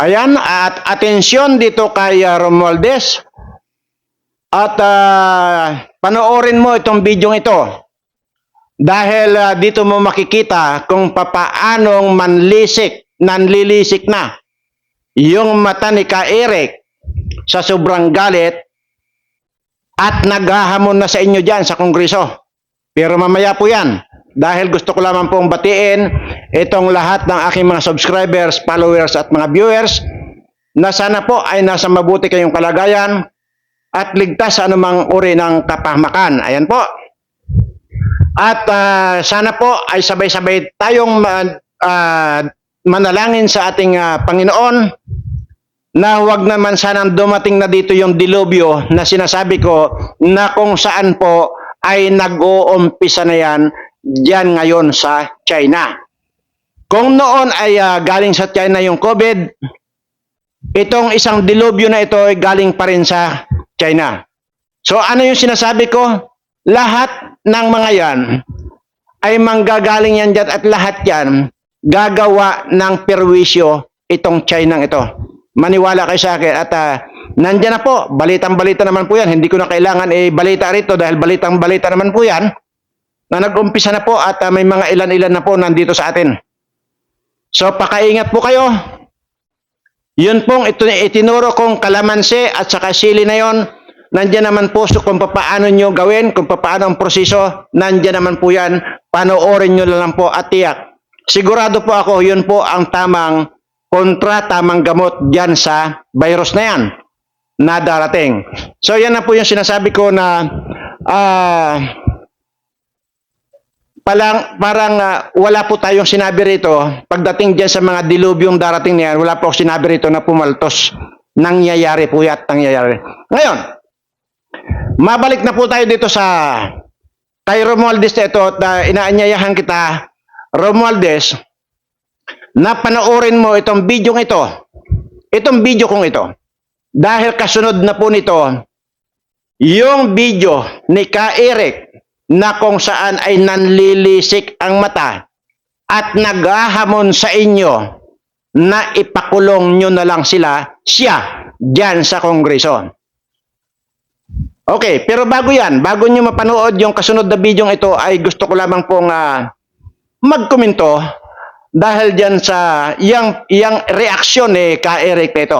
Ayan, at atensyon dito kay uh, Romualdez. At ah, panoorin mo itong video ito. Dahil ah, dito mo makikita kung papaanong manlisik, nanlilisik na yung mata ni Ka Eric sa sobrang galit at naghahamon na sa inyo dyan sa Kongreso. Pero mamaya po yan. Dahil gusto ko lamang pong batiin itong lahat ng aking mga subscribers, followers at mga viewers na sana po ay nasa mabuti kayong kalagayan at ligtas sa anumang uri ng kapahamakan. Ayan po. At ah, sana po ay sabay-sabay tayong ah, manalangin sa ating ah, Panginoon na huwag naman sanang dumating na dito yung dilubyo na sinasabi ko na kung saan po ay nag-uumpisa na yan diyan ngayon sa China. Kung noon ay ah, galing sa China yung COVID, itong isang dilubyo na ito ay galing pa rin sa China. So ano yung sinasabi ko? Lahat ng mga yan ay manggagaling yan dyan at lahat yan gagawa ng perwisyo itong China ito. Maniwala kayo sa akin at ah, nandyan na po, balitang-balita naman po yan. Hindi ko na kailangan eh, balita rito dahil balitang-balita naman po yan na nag-umpisa na po at ah, may mga ilan-ilan na po nandito sa atin. So pakaingat po kayo. Yun pong ito, itinuro kong kalamansi at saka sili na yon. Nandiyan naman po so kung paano nyo gawin, kung paano ang proseso, nandiyan naman po yan. Panoorin nyo lang po at tiyak. Sigurado po ako, yun po ang tamang kontra, tamang gamot dyan sa virus na yan na darating. So yan na po yung sinasabi ko na ah palang, parang ah, wala po tayong sinabi rito pagdating dyan sa mga dilubyong darating na yan, wala po sinabi rito na pumaltos. Nangyayari po yan, nangyayari. Ngayon, mabalik na po tayo dito sa kay Romualdez ito at ah, inaanyayahan kita, Romualdez, na panoorin mo itong video ito. Itong video kong ito. Dahil kasunod na po nito, yung video ni Ka Eric na kung saan ay nanlilisik ang mata at naghahamon sa inyo na ipakulong nyo na lang sila, siya, dyan sa kongreso. Okay, pero bago yan, bago nyo mapanood yung kasunod na video ito, ay gusto ko lamang pong ah, magkomento dahil dyan sa yang, yang reaksyon ni Ka Eric nito.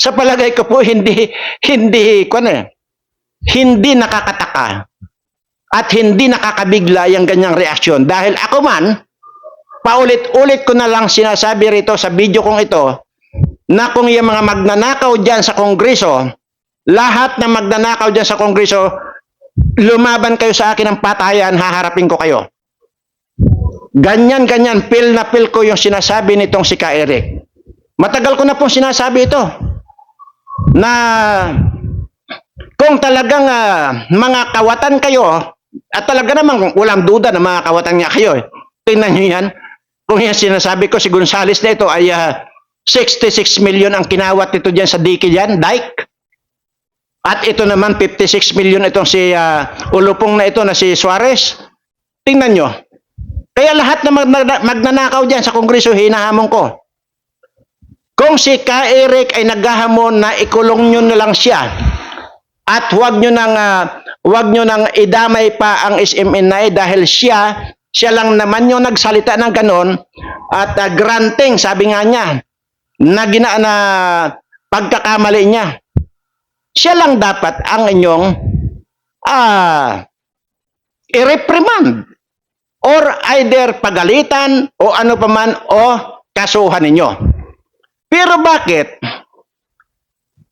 Sa palagay ko po, hindi, hindi, ano eh, hindi nakakataka at hindi nakakabigla yung ganyang reaksyon. Dahil ako man, paulit-ulit ko na lang sinasabi rito sa video kong ito, na kung yung mga magnanakaw dyan sa kongreso, lahat na magnanakaw dyan sa kongreso, lumaban kayo sa akin ng patayan, haharapin ko kayo. Ganyan, ganyan, pil na pil ko yung sinasabi nitong si Ka Eric. Matagal ko na pong sinasabi ito na kung talagang ah, mga kawatan kayo, at talaga namang walang duda na mga kawatan niya kayo. Eh. Tingnan niyo yan. Kung yan sinasabi ko, si Gonzales na ito ay ah, 66 million ang kinawat nito dyan sa dike dyan, dike. At ito naman 56 million itong si ah, ulupong na ito na si Suarez. Tingnan nyo. Kaya lahat na mag- mag- magnanakaw dyan sa kongreso, hinahamon ko. Kung si Ka Eric ay naghahamon na ikulong nyo na lang siya at huwag nyo nang ah, huwag nyo nang idamay pa ang SMNI dahil siya siya lang naman yung nagsalita ng ganon at ah, granting sabi nga niya na gina na pagkakamali niya siya lang dapat ang inyong ah i-reprimand or either pagalitan o ano paman o kasuhan ninyo. Pero bakit?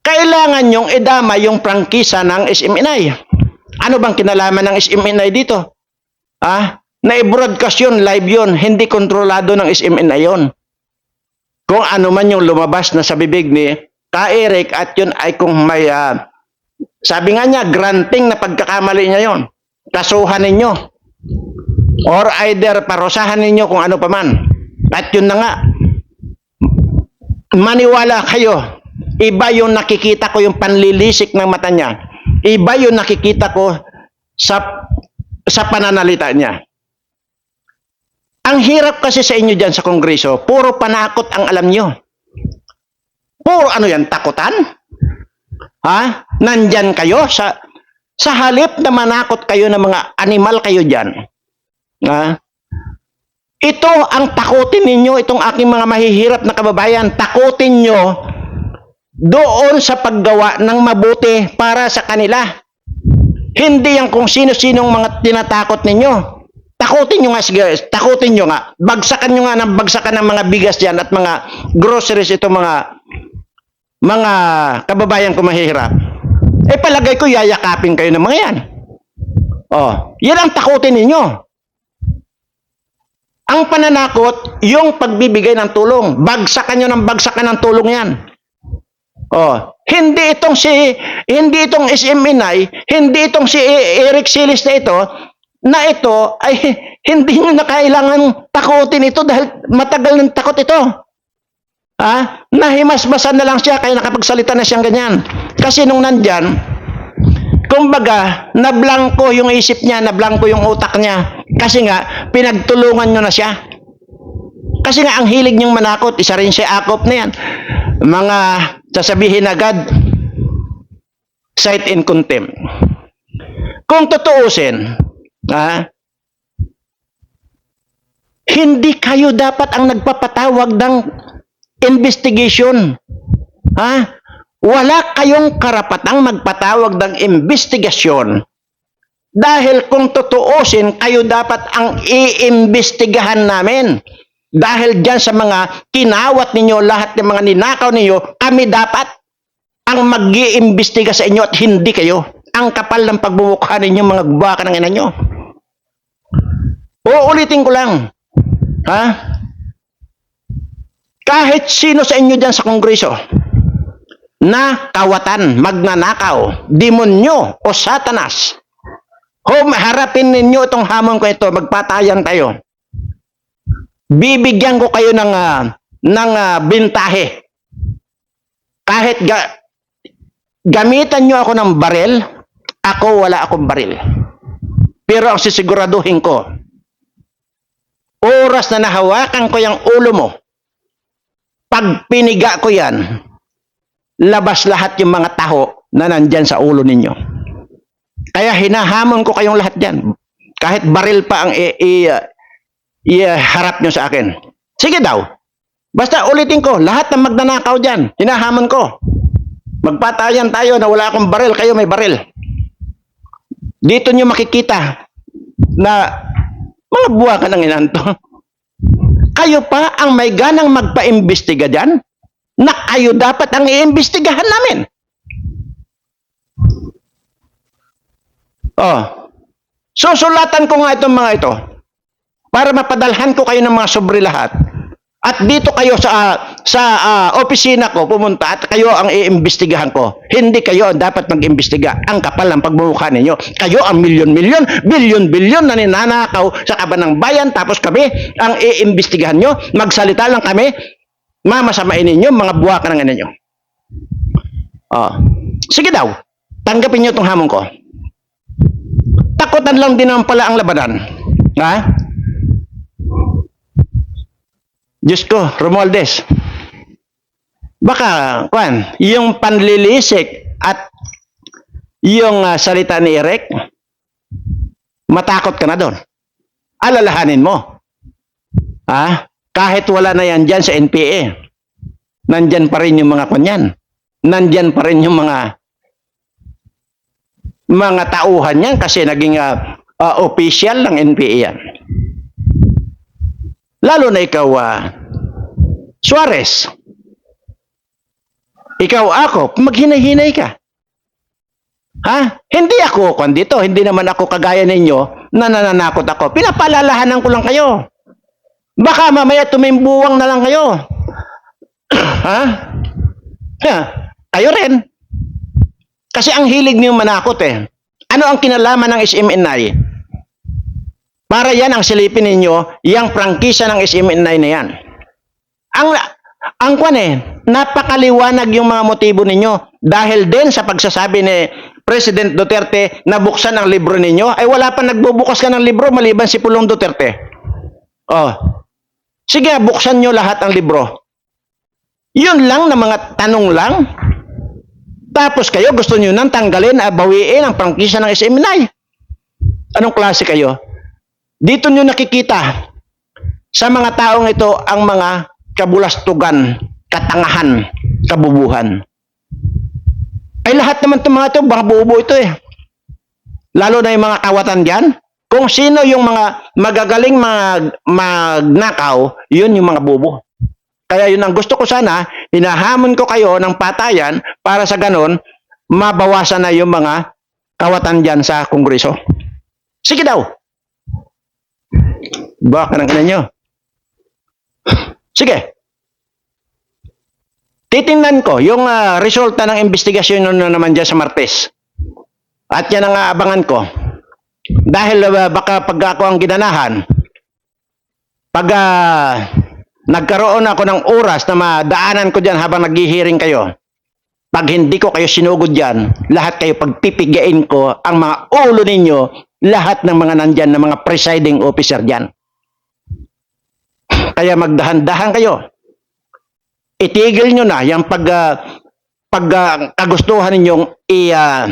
Kailangan yung idama yung prangkisa ng SMNI. Ano bang kinalaman ng SMNI dito? Ah, na-broadcast yun, live yun, hindi kontrolado ng SMNI yun. Kung ano man yung lumabas na sa bibig ni Ka Eric at yun ay kung may, ah, sabi nga niya, granting na pagkakamali niya yon. Kasuhan ninyo. Or either parusahan ninyo kung ano paman. At yun na nga, maniwala kayo, iba yung nakikita ko yung panlilisik ng mata niya. Iba yung nakikita ko sa sa pananalita niya. Ang hirap kasi sa inyo dyan sa kongreso, puro panakot ang alam nyo. Puro ano yan, takutan? Ha? Nandyan kayo sa sa halip na manakot kayo ng mga animal kayo dyan. Ha? Ito ang takutin ninyo, itong aking mga mahihirap na kababayan, takutin nyo doon sa paggawa ng mabuti para sa kanila. Hindi yan kung sino-sinong mga tinatakot ninyo. Takutin nyo nga, takutin nyo nga. Bagsakan nyo nga ng bagsakan ng mga bigas dyan at mga groceries ito mga mga kababayan ko mahihirap. Eh palagay ko yayakapin kayo ng mga yan. Oh, yan ang takutin ninyo. Ang pananakot, yung pagbibigay ng tulong. Bagsakan nyo ng bagsakan ng tulong yan. Oh, hindi itong si hindi itong SMNI, hindi itong si E- Eric Silis na ito na ito ay hindi nyo na kailangan takutin ito dahil matagal ng takot ito. Ha? Nahimasmasan na lang siya kaya nakapagsalita na siyang ganyan. Kasi nung nandyan, kumbaga, nablangko yung isip niya, nablangko yung utak niya. Kasi nga, pinagtulungan nyo na siya. Kasi nga, ang hilig niyong manakot, isa rin siya akop na yan. Mga sasabihin agad, sight in contempt. Kung tutuusin, ha, hindi kayo dapat ang nagpapatawag ng investigation. Ha? Wala kayong karapatang magpatawag ng investigasyon dahil kung tutuusin, kayo dapat ang iimbestigahan namin. Dahil dyan sa mga kinawat ninyo, lahat ng mga ninakaw ninyo, kami dapat ang mag iimbestiga sa inyo at hindi kayo. Ang kapal ng pagbumukha ninyo, mga baka ng ina nyo. Uulitin ko lang. Ha? Kahit sino sa inyo dyan sa kongreso na kawatan, magnanakaw, demonyo o satanas, hum, harapin ninyo itong hamon ko ito, magpatayan tayo. Bibigyan ko kayo ng, ah, ng ah, bintahe. Kahit ga, gamitan nyo ako ng baril, ako wala akong baril. Pero ang sisiguraduhin ko, oras na nahawakan ko yung ulo mo, pag piniga ko yan, labas lahat yung mga taho na nandyan sa ulo ninyo. Kaya hinahamon ko kayong lahat dyan. Kahit baril pa ang i- i-harap nyo sa akin. Sige daw. Basta ulitin ko, lahat ng magnanakaw dyan, hinahamon ko. Magpatayan tayo na wala akong baril, kayo may baril. Dito nyo makikita na mga buwa ka ng inanto. Kayo pa ang may ganang magpa-imbestiga dyan? Na kayo dapat ang iimbestigahan namin. Oh. Susulatan ko nga itong mga ito para mapadalhan ko kayo ng mga sobre lahat. At dito kayo sa ah, sa ah, opisina ko pumunta at kayo ang iimbestigahan ko. Hindi kayo ang dapat mag-imbestiga. Ang kapal ng pagmumukha ninyo. Kayo ang milyon-milyon, bilyon-bilyon na ninanakaw sa kaban ng bayan tapos kami ang iimbestigahan nyo. Magsalita lang kami. Mamasamain ninyo, mga buwa ka ng ninyo. Oh. Sige daw. Tanggapin nyo itong hamon ko. Takutan lang din naman pala ang labanan. Ha? Diyos ko, Romualdez. Baka, kwan, yung panlilisik at yung ah, salita ni Eric, matakot ka na doon. Alalahanin mo. Ha? Kahit wala na yan dyan sa NPA, nandyan pa rin yung mga kanyan. Nandyan pa rin yung mga mga tauhan yan kasi naging ah, ah, official ng NPA yan. Lalo na ikaw, ah, Suarez. Ikaw ako, maghinay-hinay ka. Ha? Hindi ako kung dito, hindi naman ako kagaya ninyo na nananakot ako. Pinapalalahanan ko lang kayo. Baka mamaya tumimbuwang na lang kayo. ha? Ha? Kayo rin. Kasi ang hilig niyo manakot eh. Ano ang kinalaman ng SMNI? Para yan ang silipin ninyo, yung prangkisa ng SMNI na yan. Ang ang kwan eh, napakaliwanag yung mga motibo ninyo dahil din sa pagsasabi ni President Duterte na buksan ang libro ninyo, ay wala pa nagbubukas ka ng libro maliban si Pulong Duterte. Oh. Sige, buksan nyo lahat ang libro. Yun lang na mga tanong lang. Tapos kayo gusto nyo nang tanggalin, ah, bawiin ang prangkisa ng SMNI. Anong klase kayo? Dito nyo nakikita sa mga taong ito ang mga kabulastugan, katangahan, kabubuhan. Ay lahat naman itong mga ito, mga buubo ito eh. Lalo na yung mga kawatan dyan. Kung sino yung mga magagaling mag, magnakaw, yun yung mga bubo. Kaya yun ang gusto ko sana, hinahamon ko kayo ng patayan para sa ganon, mabawasan na yung mga kawatan dyan sa kongreso. Sige daw. Baka ng ina nyo. Sige. Titingnan ko yung ah, resulta ng investigasyon na naman dyan sa Martes. At yan ang aabangan ko. Dahil ah, baka pag ako ang ginanahan, pag ah, nagkaroon ako ng oras na madaanan ko dyan habang naghihiring kayo, pag hindi ko kayo sinugod dyan, lahat kayo pagpipigain ko ang mga ulo ninyo, lahat ng mga nandyan na mga presiding officer dyan. Kaya magdahan-dahan kayo. Itigil nyo na yung pag, ah, pag ah, kagustuhan ninyong i, ah,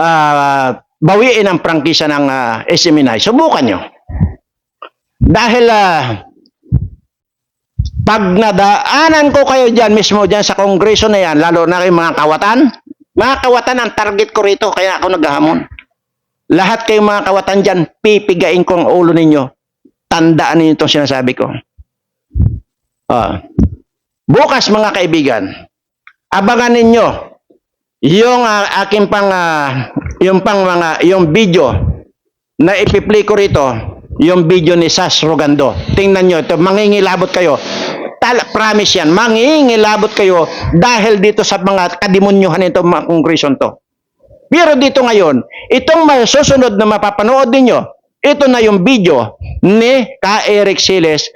ah, bawiin ang prangkisa ng uh, SMNI. Subukan nyo. Dahil ah, pag nadaanan ko kayo dyan mismo dyan sa kongreso na yan, lalo na kayong mga kawatan, mga kawatan ang target ko rito, kaya ako naghahamon. Lahat kayong mga kawatan dyan, pipigain ko ang ulo ninyo. Tandaan ninyo itong sinasabi ko. Ah. bukas mga kaibigan, abangan ninyo yung ah, aking pang ah, yung pang mga yung video na ipi-play ko rito, yung video ni Sas Rogando. Tingnan nyo, ito, mangingilabot kayo. Tal promise yan, mangingilabot kayo dahil dito sa mga kadimonyohan nito mga kongresyon to. Pero dito ngayon, itong masusunod na mapapanood ninyo, ito na yung video ni Ka Eric Siles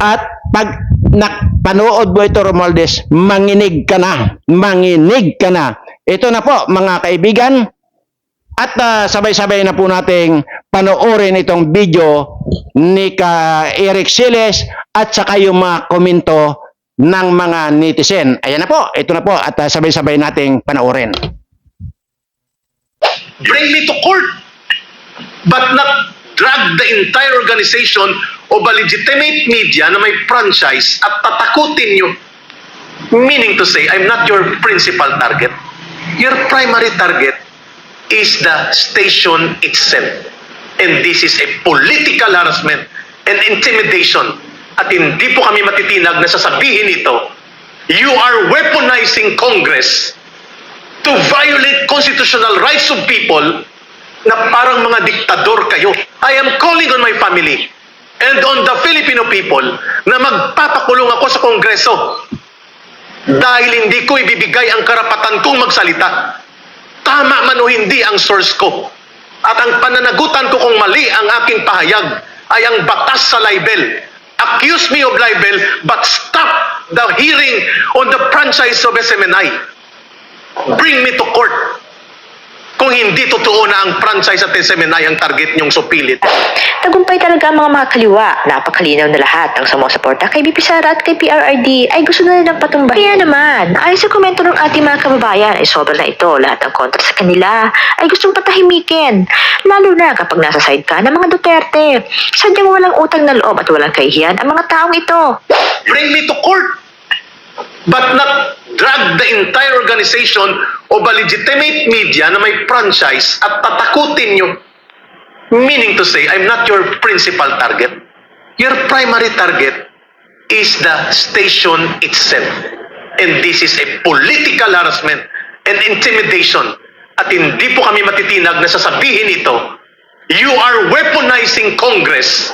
at pag napanood mo ito Romualdez, manginig ka na, manginig ka na. Ito na po mga kaibigan, at ah, sabay-sabay na po nating panoorin itong video ni ka Eric Siles at saka yung mga komento ng mga netizen. Ayan na po, ito na po at ah, sabay-sabay nating panoorin. bring me to court, but not drag the entire organization of a legitimate media na may franchise at tatakutin nyo. Meaning to say, I'm not your principal target. Your primary target is the station itself. And this is a political harassment and intimidation. At hindi po kami matitinag na sasabihin ito, you are weaponizing Congress to violate constitutional rights of people na parang mga diktador kayo. I am calling on my family and on the Filipino people na magpapakulong ako sa Kongreso dahil hindi ko ibibigay ang karapatan kong magsalita. Tama man o hindi ang source ko. At ang pananagutan ko kung mali ang aking pahayag ay ang batas sa libel. Accuse me of libel but stop the hearing on the franchise of SMNI. Bring me to court. Kung hindi totoo na ang franchise at SMNI ang target niyong supilit. Tagumpay talaga ang mga mga kaliwa. Napakalinaw na lahat ang sumusuporta kay BP Sara at kay PRRD ay gusto na nilang patumbahin. Kaya naman, ayon sa komento ng ating mga kababayan ay sobra na ito. Lahat ng kontra sa kanila ay gustong patahimikin. Lalo na kapag nasa side ka ng mga Duterte. Sadyang walang utang na loob at walang kahihiyan ang mga taong ito. Bring me to court. But not drag the entire organization of a legitimate media na may franchise at tatakutin nyo. Meaning to say, I'm not your principal target. Your primary target is the station itself. And this is a political harassment and intimidation. At hindi po kami matitinag na sasabihin ito, you are weaponizing Congress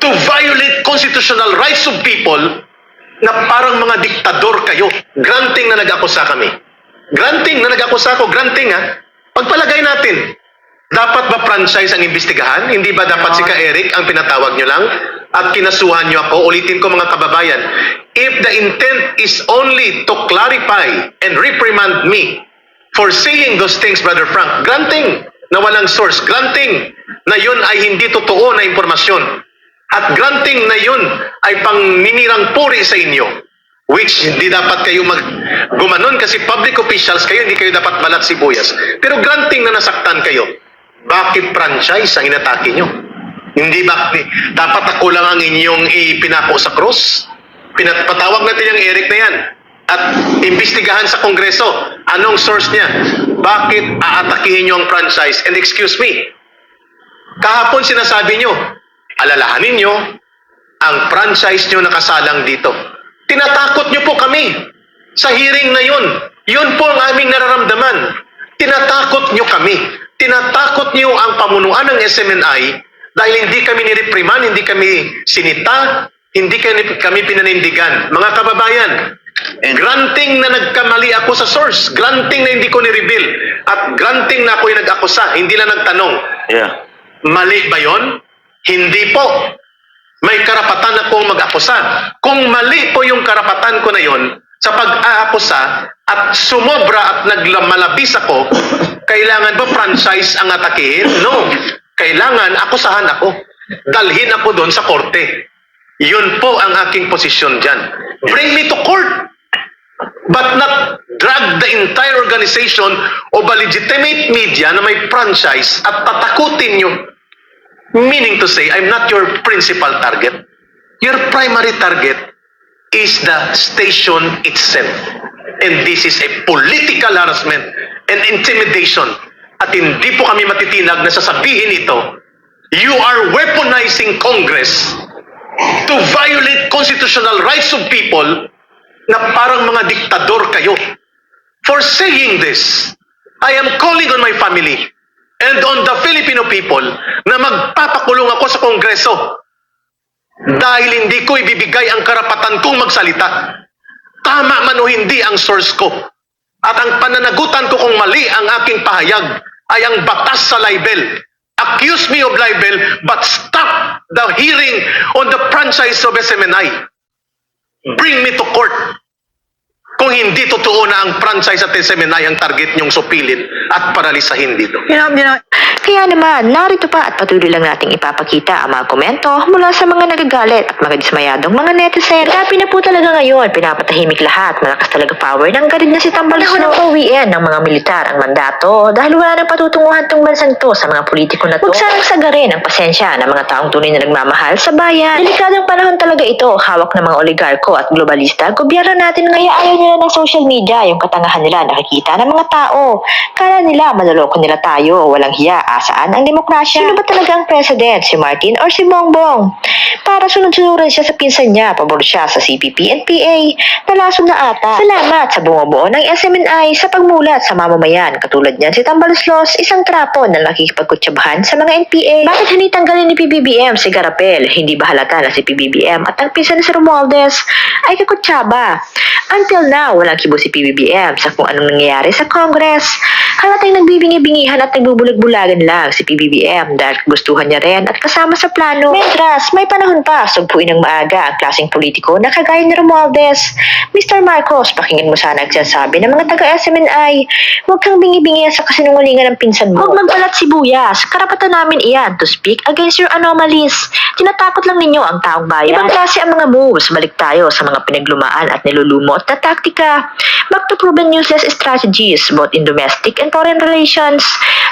to violate constitutional rights of people na parang mga diktador kayo. Granting na nag-akusa kami. Granting na nag-akusa ko, granting ha. Pagpalagay natin, dapat ba franchise ang imbestigahan? Hindi ba dapat si Ka Eric ang pinatawag nyo lang? At kinasuhan nyo ako? Ulitin ko mga kababayan. If the intent is only to clarify and reprimand me for saying those things, Brother Frank, granting na walang source, granting na yun ay hindi totoo na impormasyon, at granting na yun ay pangninirang puri sa inyo, which hindi dapat kayo mag gumanon kasi public officials kayo, hindi kayo dapat balat sibuyas. Pero granting na nasaktan kayo, bakit franchise ang inatake nyo? Hindi ba, dapat ako lang ang inyong ipinako sa cross? Pinatawag natin yung Eric na yan at imbestigahan sa Kongreso. Anong source niya? Bakit aatakihin nyo ang franchise? And excuse me, kahapon sinasabi nyo, alalahanin nyo, ang franchise nyo nakasalang dito. Tinatakot nyo po kami sa hearing na yun. Yun po ang aming nararamdaman. Tinatakot nyo kami. Tinatakot nyo ang pamunuan ng SMNI dahil hindi kami nirepriman, hindi kami sinita, hindi kami, pinanindigan. Mga kababayan, granting na nagkamali ako sa source, granting na hindi ko ni-reveal, at granting na ako'y nag-akusa, hindi lang nagtanong. Yeah. Mali ba yon? Hindi po. May karapatan akong mag-akusa. Kung mali po yung karapatan ko na yon sa pag-aakusa at sumobra at nagmalabis ako, kailangan ba franchise ang atakihin? No. Kailangan akusahan ako. Dalhin ako doon sa korte. Yun po ang aking posisyon dyan. Bring me to court but not drag the entire organization a legitimate media na may franchise at tatakutin nyo. Meaning to say, I'm not your principal target. Your primary target is the station itself. And this is a political harassment and intimidation. At hindi po kami matitinag na sasabihin ito. You are weaponizing Congress to violate constitutional rights of people na parang mga diktador kayo. For saying this, I am calling on my family and on the Filipino people na magpapakulong ako sa Kongreso dahil hindi ko ibibigay ang karapatan kong magsalita. Tama man o hindi ang source ko. At ang pananagutan ko kung mali ang aking pahayag ay ang batas sa libel. Accuse me of libel but stop the hearing on the franchise of SMNI. Bring me to court. Kung hindi totoo na ang franchise at SMNI ang target niyong supilin at paralisahin dito. Kaya naman, narito pa at patuloy lang nating ipapakita ang mga komento mula sa mga nagagalit at mga dismayadong mga netizen. Grabe na po talaga ngayon, pinapatahimik lahat, malakas talaga power ng garid na si Tambalos na pauwiin ng mga militar ang mandato dahil wala nang patutunguhan tong bansang to sa mga politiko na to. Huwag sagarin ang pasensya ng mga taong tunay na nagmamahal sa bayan. Delikadong panahon talaga ito, hawak ng mga oligarko at globalista, gobyerno natin ngayon ayaw nila ng social media, yung katangahan nila nakikita ng mga tao. Kala nila, manloloko nila tayo, walang hiya, asaan ang demokrasya. Sino ba talaga ang president? Si Martin or si Bongbong? Para sunod-sunuran siya sa pinsan niya, pabor siya sa CPP and PA. Nalason na ata. Salamat sa bumubuo ng SMNI sa pagmulat sa mamamayan. Katulad niyan si Tambaluslos, isang trapo na nakikipagkutsyabahan sa mga NPA. Bakit hindi tanggalin ni PBBM si Garapel? Hindi ba halata na si PBBM at ang pinsan ni si Romualdez ay kakutsaba? Until now, walang kibo si PBBM sa kung anong nangyayari sa Congress. Halatang nagbibingi-bingihan at nagbubulag-bulagan lang si PBBM dahil gustuhan niya rin at kasama sa plano. Mentras, may panahon pa sugpuin ng maaga ang klaseng politiko na kagaya ni Romualdez. Mr. Marcos, pakinggan mo sana ang sinasabi ng mga taga-SMNI. Huwag kang bingi-bingi sa kasinungalingan ng pinsan mo. Huwag magbalat sibuyas. Karapatan namin iyan to speak against your anomalies. Tinatakot lang ninyo ang taong bayan. Ibang klase ang mga moves. Balik tayo sa mga pinaglumaan at nilulumot na taktika. To proven useless strategies both in domestic and foreign relations.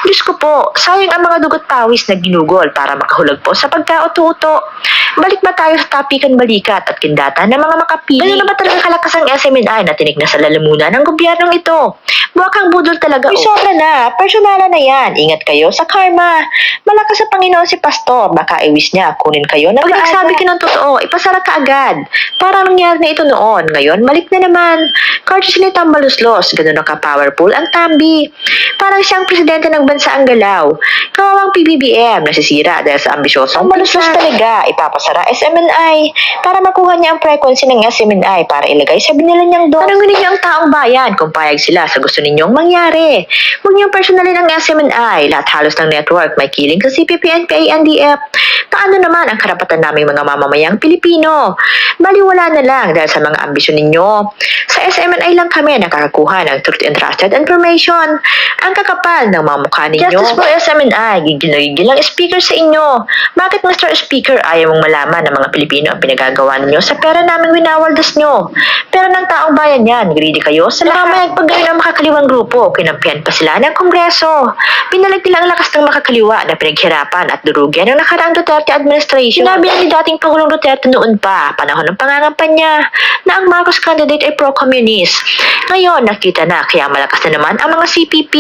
Diyos ko po, sayang ang mga dugot pawis na ginugol para makahulag po sa pagkauto-uto. Balik ba tayo sa tapikan balikat at kindata ng mga makapili? Ano na ba talaga kalakas ang SMNI na tinig na sa lalamunan ng gobyernong ito? Buwakang budol talaga. Uy, sobra na. Personala na yan. Ingat kayo sa karma. Malakas sa Panginoon si Pastor. Baka iwis niya. Kunin kayo na Pag nagsabi ka ng totoo, ipasara ka agad. Para nangyari na ito noon. Ngayon, balik na naman. Courtesy ni Tambaluslos. Ganun na ka-powerful ang Tambi. Parang siyang presidente ng bansa ang galaw. Kawawang PBBM. Nasisira dahil sa ambisyosong Tambaluslos talaga. Ipapasara SMNI. Para makuha niya ang frequency ng SMNI para ilagay sa binila niyang doon. Tanungin niyo ang taong bayan kung payag sila sa gusto ninyong mangyari. Huwag niyong personalin ang SMNI. Lahat halos ng network may kiling sa CPP, NPA, NDF. Paano naman ang karapatan naming mga mamamayang Pilipino? Baliwala na lang dahil sa mga ambisyon ninyo. Sa SMNI lang kami nakakakuha ng truth and trusted information. Ang kakapal ng mga mukha ninyo. Justice for SMNI, gigil na gigil ang speaker sa inyo. Bakit Mr. Speaker ayaw mong malaman ng mga Pilipino ang pinagagawa ninyo sa pera naming winawaldas nyo? Pera ng taong bayan yan, greedy kayo sa lahat. Paggayon ng makakaliwang grupo, kinampihan pa sila ng Kongreso. Pinalag nila ang lakas ng makakaliwa na pinaghirapan at durugyan ng nakaraang Duterte administration. Sinabi na ni dating Pangulong Duterte noon pa, panahon ng pangangampanya, na ang Marcos candidate ay pro-communist. Ngayon, nakita na kaya malakas na naman ang mga CPP.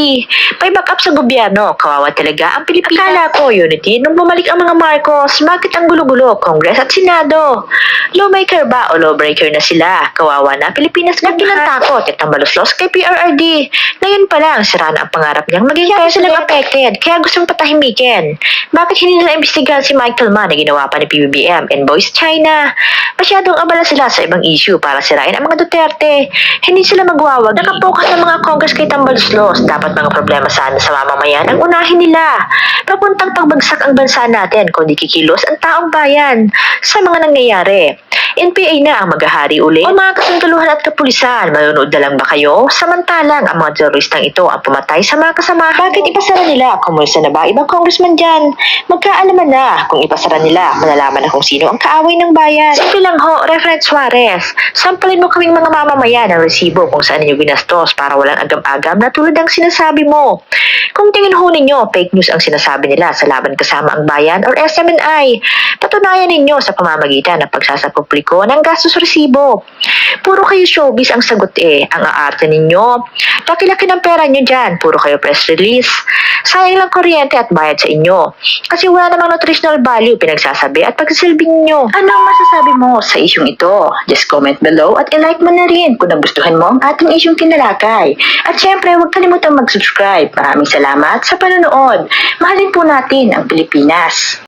May backup sa gobyerno, kawawa talaga ang Pilipinas. Akala ko, unity, nung bumalik ang mga Marcos, bakit ang gulo-gulo, Congress at Senado? Lawmaker ba o lawbreaker na sila? Kawawa na Pilipinas na takot at ang maluslos kay PRRD. Ngayon pa lang, sira na ang pangarap niyang maging president. silang affected, kaya gustong patahimikin. Bakit hindi nila imbestigahan si Michael Mann na ginawa pa ni PBBM and Boys China? Masyadong abala sila sa ibang issue para sirain ang mga Duterte. Hindi sila magwawag. Nakapokus ng mga Congress kay Tambaloslos. Dapat mga problema sana sa mamamayan ang unahin nila. Papuntang pagbagsak ang bansa natin kung di kikilos ang taong bayan sa mga nangyayari. NPA na ang maghahari uli. O mga kasunduluhan at kapulisan, manonood na lang ba kayo? Samantalang ang mga teroristang ito ang pumatay sa mga kasamahan. Bakit ipasara nila? Kumusta na ba ibang congressman dyan? Magkaalaman na kung ipasara nila, malalaman na kung sino ang kaaway ng bayan. Simple lang ho, Reverend Suarez. Sampalin mo kaming mga mamamayan ng resibo kung saan ninyo ginastos para walang agam-agam na tulad ang sinasabi mo. Kung tingin ho ninyo, fake news ang sinasabi nila sa laban kasama ang bayan or SMNI, patunayan ninyo sa pamamagitan ng pagsasapubliko ng gastos resibo. Puro kayo showbiz ang sagot eh, ang aarte ninyo. Laki-laki ng pera nyo dyan, puro kayo press release. Sayang lang kuryente at bayad sa inyo. Kasi wala namang nutritional value pinagsasabi at pagsasilbing nyo. Ano ang masasabi mo sa isyong ito? Just comment below at i-like mo na rin kung nagustuhan mo ang ating isyong kinalakay. At syempre, huwag kalimutang mag-subscribe. Maraming salamat sa panonood. Mahalin po natin ang Pilipinas.